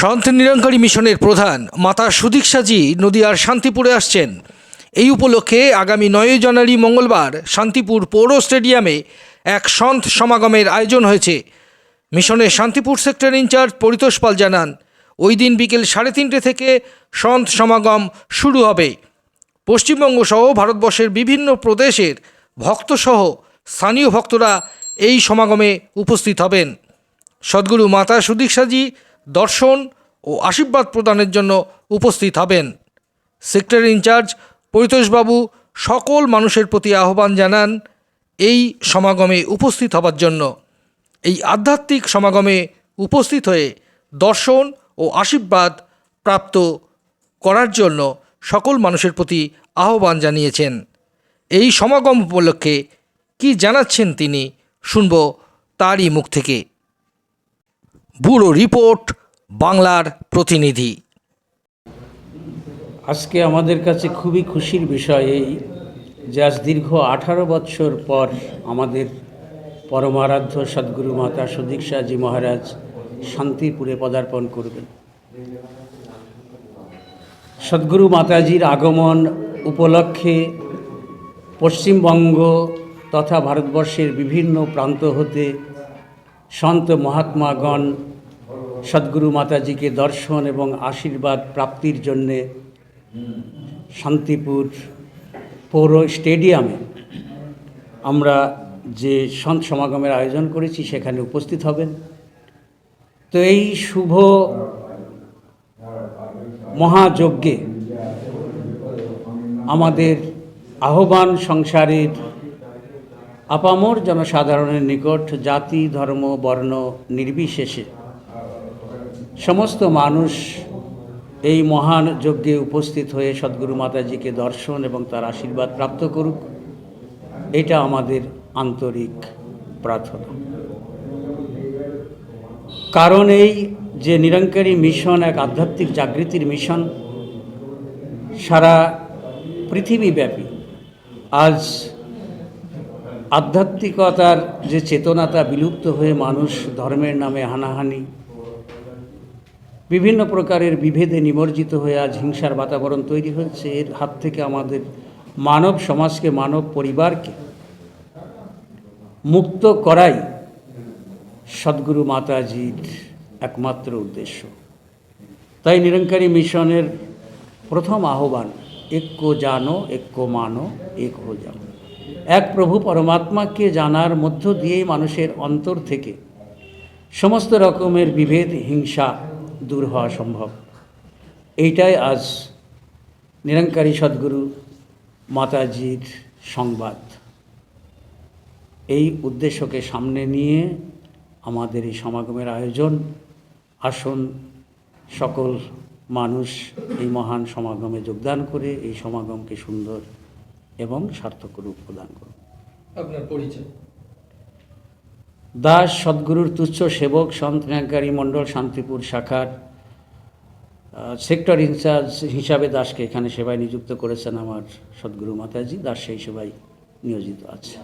সন্ত নিরঙ্কারী মিশনের প্রধান মাতা সুদীক্ষাজি নদীয়ার শান্তিপুরে আসছেন। এই উপলক্ষে আগামী নয় জানুয়ারি মঙ্গলবার শান্তিপুর পৌর স্টেডিয়ামে এক সন্ত সমাগমের আয়োজন হয়েছে। মিশনের শান্তিপুর সেক্টর ইনচার্জ পরিতোষ পাল জানান, ওই দিন বিকেল সাড়ে তিনটে থেকে সন্ত সমাগম শুরু হবে। পশ্চিমবঙ্গ সহ ভারতবর্ষের বিভিন্ন প্রদেশের ভক্তসহ স্থানীয় ভক্তরা এই সমাগমে উপস্থিত হবেন। সদ্গুরু মাতা সুদীক্ষাজি দর্শন ও আশীর্বাদ প্রদানের জন্য উপস্থিত হবেন। সেক্টর ইনচার্জ পরিতোষবাবু সকল মানুষের প্রতি আহ্বান জানান এই সমাগমে উপস্থিত হবার জন্য। এই আধ্যাত্মিক সমাগমে উপস্থিত হয়ে দর্শন ও আশীর্বাদ প্রাপ্ত করার জন্য সকল মানুষের প্রতি আহ্বান জানিয়েছেন। এই সমাগম উপলক্ষে কি জানাচ্ছেন তিনি শুনব তারই মুখ থেকে। ব্যুরো রিপোর্ট বাংলার প্রতিনিধি। আজকে আমাদের কাছে খুবই খুশির বিষয় এই যে আজ দীর্ঘ আঠারো বৎসর পর আমাদের পরমারাধ্য সদ্গুরু মাতা সুদীক্ষাজি মহারাজ শান্তিপুরে পদার্পণ করবেন। সদ্গুরু মাতাজির আগমন উপলক্ষে পশ্চিমবঙ্গ তথা ভারতবর্ষের বিভিন্ন প্রান্ত হতে সন্ত মহাত্মাগণ সদ্গুরু মাতাজিকে দর্শন এবং আশীর্বাদ প্রাপ্তির জন্যে শান্তিপুর পৌর স্টেডিয়ামে আমরা যে সন্ত সমাগমের আয়োজন করেছি, সেখানে উপস্থিত হবেন। তো এই শুভ মহাযজ্ঞে আমাদের আহ্বান সংসারের আপামর জনসাধারণের নিকট জাতি, ধর্ম, বর্ণ নির্বিশেষে সমস্ত মানুষ এই মহান যজ্ঞে উপস্থিত হয়ে সদ্গুরু মাতাজিকে দর্শন এবং তার আশীর্বাদ প্রাপ্ত করুক, এটা আমাদের আন্তরিক প্রার্থনা। কারণ এই যে নিরঙ্কারী মিশন, এক আধ্যাত্মিক জাগৃতির মিশন, সারা পৃথিবীব্যাপী আজ আধ্যাত্মিকতার যে চেতনাতা বিলুপ্ত হয়ে মানুষ ধর্মের নামে হানাহানি বিভিন্ন প্রকারের বিভেদে নিমজ্জিত হয়ে আজ হিংসার বাতাবরণ তৈরি হয়েছে। এর হাত থেকে আমাদের মানব সমাজকে, মানব পরিবারকে মুক্ত করাই সদ্গুরু মাতাজির একমাত্র উদ্দেশ্য। তাই নিরঙ্কারী মিশনের প্রথম আহ্বান, এক জানো, এক মানো, এক হো যাও এক প্রভু পরমাত্মাকে জানার মধ্য দিয়েই মানুষের অন্তর থেকে সমস্ত রকমের বিভেদ, হিংসা দূর হওয়া সম্ভব। এইটাই আজ নিরঙ্কারী সদ্গুরু মাতাজির সংবাদ। এই উদ্দেশ্যকে সামনে নিয়ে আমাদের এই সমাগমের আয়োজন। আসুন সকল মানুষ এই মহান সমাগমে যোগদান করে এই সমাগমকে সুন্দর এবং সার্থক রূপ প্রদান করুন। আপনার পরিচয়। দাস সদ্গুরুর তুচ্ছ সেবক সন্ত ন্যায়কারী মণ্ডল শান্তিপুর শাখার সেক্টর ইনচার্জ হিসাবে দাসকে এখানে সেবায় নিযুক্ত করেছেন আমার সদ্গুরু মাতাজি। দাস সেই সেবায় নিয়োজিত আছে।